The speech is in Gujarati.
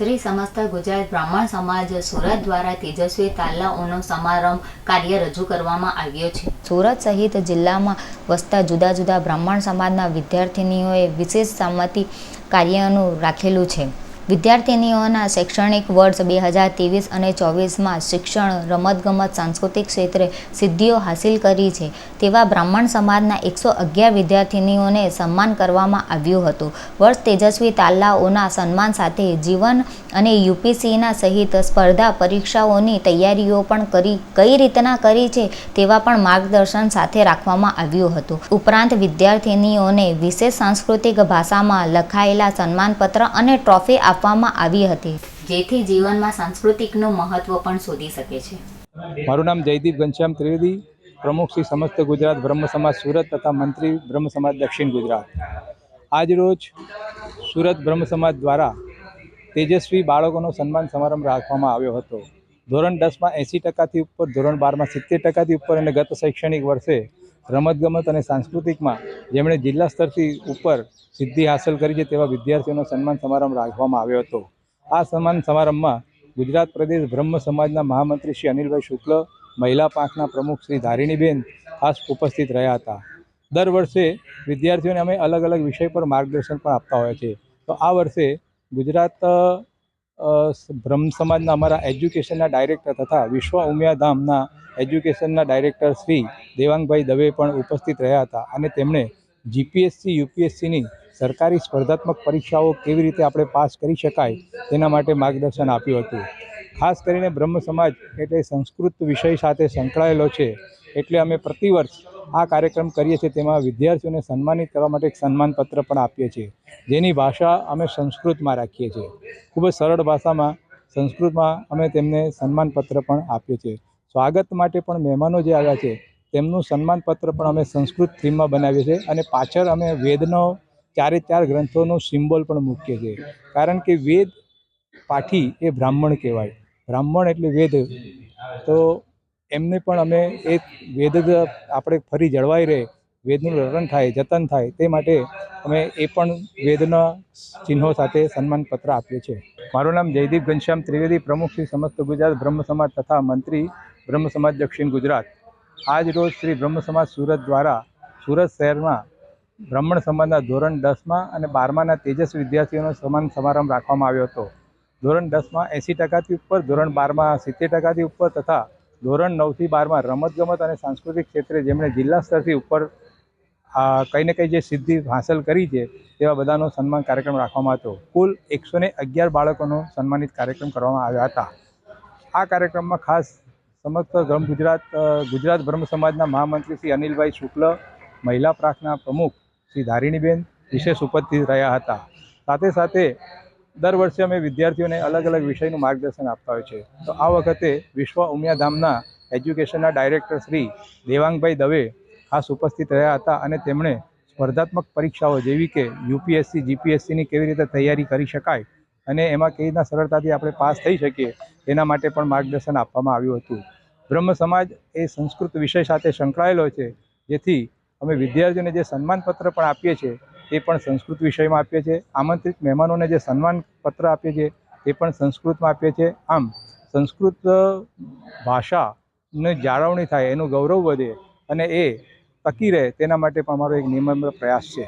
શ્રી સમસ્ત ગુજરાત બ્રાહ્મણ સમાજ સુરત દ્વારા તેજસ્વી તાલાઓનો સમારંભ કાર્ય રજૂ કરવામાં આવ્યો છે. સુરત સહિત જિલ્લામાં વસતા જુદા જુદા બ્રાહ્મણ સમાજના વિદ્યાર્થિનીઓએ વિશેષ સંમતિ કાર્યનું રાખેલું છે. વિદ્યાર્થિનીઓના શૈક્ષણિક વર્ષ બે હજાર ત્રેવીસ અને ચોવીસમાં શિક્ષણ, રમતગમત, સાંસ્કૃતિક ક્ષેત્રે સિદ્ધિઓ હાંસિલ કરી છે. તેવા બ્રાહ્મણ સમાજના એકસો અગિયાર વિદ્યાર્થિનીઓને સન્માન કરવામાં આવ્યું હતું. વર્ષ તેજસ્વી તાલાઓના સન્માન સાથે જીવન અને યુપીસીના સહિત સ્પર્ધા પરીક્ષાઓની તૈયારીઓ પણ કરી, કઈ રીતના કરી છે તેવા પણ માર્ગદર્શન સાથે રાખવામાં આવ્યું હતું. ઉપરાંત વિદ્યાર્થિનીઓને વિશેષ સાંસ્કૃતિક ભાષામાં લખાયેલા સન્માનપત્ર અને ટ્રોફી આપવામાં આવી હતી. જેથી જીવનમાં સાંસ્કૃતિકનું મહત્વ પણ શોધી શકે છે. મારું નામ જયદીપ ઘનશ્યામ ત્રિવેદી પ્રમુખ શ્રી સમસ્ત ગુજરાત બ્રહ્મ સમાજ સુરત તથા મંત્રી બ્રહ્મ સમાજ દક્ષિણ ગુજરાત. આજરોજ સુરત બ્રહ્મ સમાજ દ્વારા તેજસ્વી બાળકોનો સન્માન સમારંભ રાખવામાં આવ્યો હતો. ધોરણ દસમાં એંસી ટકાથી ઉપર ધોરણ બારમાં સિત્તેર ટકાથી ઉપર અને ગત શૈક્ષણિક વર્ષે રમતગમત અને સાંસ્કૃતિકમાં જેમણે જિલ્લા સ્તરથી ઉપર સિદ્ધિ હાંસલ કરી છે તેવા વિદ્યાર્થીઓનો સન્માન સમારંભ રાખવામાં આવ્યો હતો. આ સન્માન સમારંભમાં ગુજરાત પ્રદેશ બ્રહ્મ સમાજના મહામંત્રી શ્રી અનિલભાઈ શુક્લ, મહિલા પાંખના પ્રમુખ શ્રી ધારિણીબેન ખાસ ઉપસ્થિત રહ્યા હતા. દર વર્ષે વિદ્યાર્થીઓને અમે અલગ અલગ વિષય પર માર્ગદર્શન પણ આપતા હોય છે. તો આ વર્ષે ગુજરાત બ્રહ્મ સમાજના અમારા એજ્યુકેશનના ડાયરેક્ટર તથા વિશ્વ ઉમિયાધામના એજ્યુકેશનના ડાયરેક્ટર શ્રી દેવાંગભાઈ દવે પણ ઉપસ્થિત રહ્યા હતા અને તેમણે જીપીએસસી, યુપીએસસીની સરકારી સ્પર્ધાત્મક પરીક્ષાઓ કેવી રીતે આપણે પાસ કરી શકાય તેના માટે માર્ગદર્શન આપ્યું હતું. ખાસ કરીને બ્રહ્મ સમાજ એટલે સંસ્કૃત વિષય સાથે સંકળાયેલો છે એટલે અમે પ્રતિવર્ષ આ કાર્યક્રમ કરીએ છીએ તેમાં વિદ્યાર્થીઓને સન્માનિત કરવા માટે એક સન્માનપત્ર પણ આપીએ છીએ. જેની ભાષા અમે સંસ્કૃતમાં રાખીએ છીએ. ખૂબ જ સરળ ભાષામાં સંસ્કૃતમાં અમે તેમને સન્માનપત્ર પણ આપીએ છીએ. સ્વાગત માટે પણ મહેમાનો જે આવ્યા છે, તેમનું સન્માનપત્ર પણ અમે સંસ્કૃત થીમમાં બનાવીએ છીએ અને પાછળ અમે વેદનો ચારે ચાર ગ્રંથોનો સિમ્બોલ પણ મૂકીએ છીએ. કારણ કે વેદ પાઠી એ બ્રાહ્મણ કહેવાય. બ્રાહ્મણ એટલે વેદ. તો એમને પણ અમે એક વેદ આપણે ફરી જળવાઈ રહે, વેદનું રટણ થાય, જતન થાય, તે માટે અમે એ પણ વેદના ચિહ્નો સાથે સન્માનપત્ર આપીએ છીએ. મારું નામ જયદીપ ઘનશ્યામ ત્રિવેદી, પ્રમુખ શ્રી સમસ્ત ગુજરાત બ્રહ્મ સમાજ તથા મંત્રી બ્રહ્મ સમાજ દક્ષિણ ગુજરાત. આજ રોજ શ્રી બ્રહ્મ સમાજ સુરત દ્વારા સુરત શહેરમાં બ્રાહ્મણ સમાજના ધોરણ દસમાં અને બારમાના તેજસ વિદ્યાર્થીઓનો સમાન સમારંભ રાખવામાં આવ્યો હતો. ધોરણ દસમાં એંસી ટકાથી ઉપર, ધોરણ બારમાં સિત્તેર ટકાથી ઉપર તથા ધોરણ નવથી બારમાં રમતગમત અને સાંસ્કૃતિક ક્ષેત્રે જેમણે જિલ્લા સ્તરથી ઉપર કંઈ ને કંઈ જે સિદ્ધિ હાંસલ કરી છે, તેવા બધાનો સન્માન કાર્યક્રમ રાખવામાં હતો. કુલ એકસો ને અગિયાર બાળકોનો સન્માનિત કાર્યક્રમ કરવામાં આવ્યા હતા. આ કાર્યક્રમમાં ખાસ સમસ્ત બ્રહ્મ ગુજરાત ગુજરાત બ્રહ્મ સમાજના મહામંત્રી શ્રી અનિલભાઈ શુક્લ, મહિલા પ્રાર્થના પ્રમુખ શ્રી ધારિણીબેન વિશેષ ઉપસ્થિત રહ્યા હતા. સાથે સાથે દર વર્ષે અમે વિદ્યાર્થીઓને અલગ અલગ વિષયનું માર્ગદર્શન આપતા હોય છે. તો આ વખતે વિશ્વ ઉમિયાધામના એજ્યુકેશનના ડાયરેક્ટર શ્રી દેવાંગભાઈ દવે ખાસ ઉપસ્થિત રહ્યા હતા અને તેમણે સ્પર્ધાત્મક પરીક્ષાઓ જેવી કે યુપીએસસી, જીપીએસસીની કેવી રીતે તૈયારી કરી શકાય અને એમાં કેવી રીતના સરળતાથી આપણે પાસ થઈ શકીએ તેના માટે પણ માર્ગદર્શન આપવામાં આવ્યું હતું. બ્રહ્મ સમાજ એ સંસ્કૃત વિષય સાથે સંકળાયેલો છે, જેથી અમે વિદ્યાર્થીઓને જે સન્માનપત્ર પણ આપીએ છીએ તે પણ સંસ્કૃત વિષયમાં આપીએ છીએ. આમંત્રિત મહેમાનોને જે સન્માનપત્ર આપીએ છીએ, એ પણ સંસ્કૃતમાં આપીએ છીએ. આમ, સંસ્કૃત ભાષાને જાળવણી થાય, એનું ગૌરવ વધે અને એ ટકી રહે, તેના માટે પણ અમારો એક નિયમિત પ્રયાસ છે.